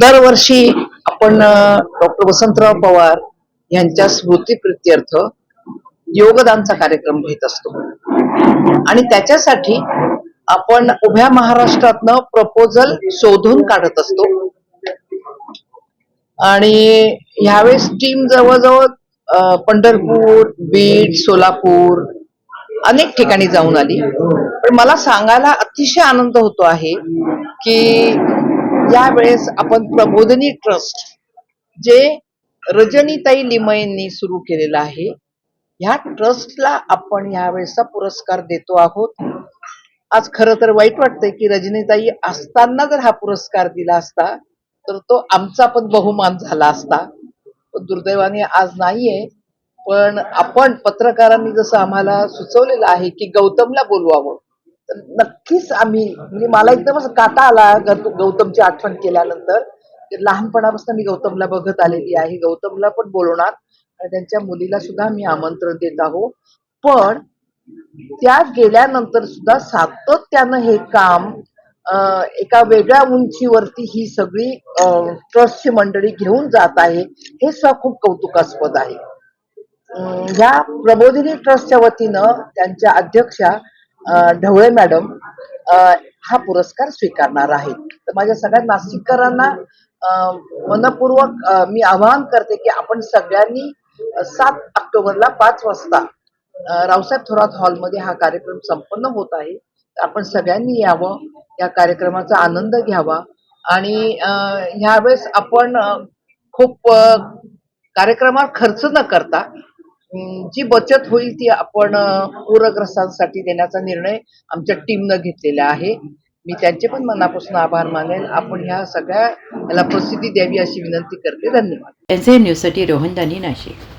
दरवर्षी आपण डॉक्टर वसंतराव पवार यांच्या स्मृतीप्रित्यर्थ योगदानचा कार्यक्रम घेत असतो. आणि त्याच्यासाठी आपण उभ्या महाराष्ट्रातनं प्रपोजल शोधून काढत असतो. आणि ह्यावेळेस टीम जवळजवळ पंढरपूर बीड सोलापूर अनेक ठिकाणी जाऊन आली. पण मला सांगायला अतिशय आनंद होतो आहे की यावेळेस आपण प्रबोधनी ट्रस्ट जे रजनीताई लिमयेंनी सुरू केलेलं आहे ह्या ट्रस्टला आपण यावेळेसचा पुरस्कार देतो आहोत. आज खरं तर वाईट वाटतंय की रजनीताई असताना जर हा पुरस्कार दिला असता तर तो आमचा पण बहुमान झाला असता. पण दुर्दैवाने आज नाहीये. पण आपण पत्रकारांनी जसं आम्हाला सुचवलेलं आहे की गौतमला बोलवावं तर नक्कीच आम्ही म्हणजे मला एकदमच काटा आला गौ- गौतमची आठवण केल्यानंतर लहानपणापासून मी गौतमला बघत आलेली आहे. गौतमला पण बोलवणार आणि त्यांच्या मुलीला सुद्धा मी आमंत्रण देत आहोत. पण त्या गेल्यानंतर सुद्धा सातत्यानं हे काम एका वेगळ्या उंचीवरती ही सगळी ट्रस्टची मंडळी घेऊन जात आहे हे सुद्धा खूप कौतुकास्पद आहे. ह्या प्रबोधिनी ट्रस्टच्या वतीनं त्यांच्या अध्यक्षा ढवळे मॅडम हा पुरस्कार स्वीकारणार आहेत. तर माझ्या सगळ्या नाशिककरांना मनपूर्वक मी आवाहन करते की आपण सगळ्यांनी सात ऑक्टोबरला पाच वाजता रावसाहेब थोरात हॉलमध्ये हा कार्यक्रम संपन्न होत आहे. तर आपण सगळ्यांनी यावं या कार्यक्रमाचा आनंद घ्यावा आणि ह्यावेळेस आपण खूप कार्यक्रमात खर्च न करता जी बचत होईल ती आपण पूरग्रस्तांसाठी देण्याचा निर्णय आमच्या टीमनं घेतलेला आहे. मी त्यांचे पण मनापासून आभार मानेल आपण ह्या सगळ्या याला प्रसिद्धी द्यावी अशी विनंती करते. धन्यवाद. एन न्यूजसाठी रोहन दानी नाशिक.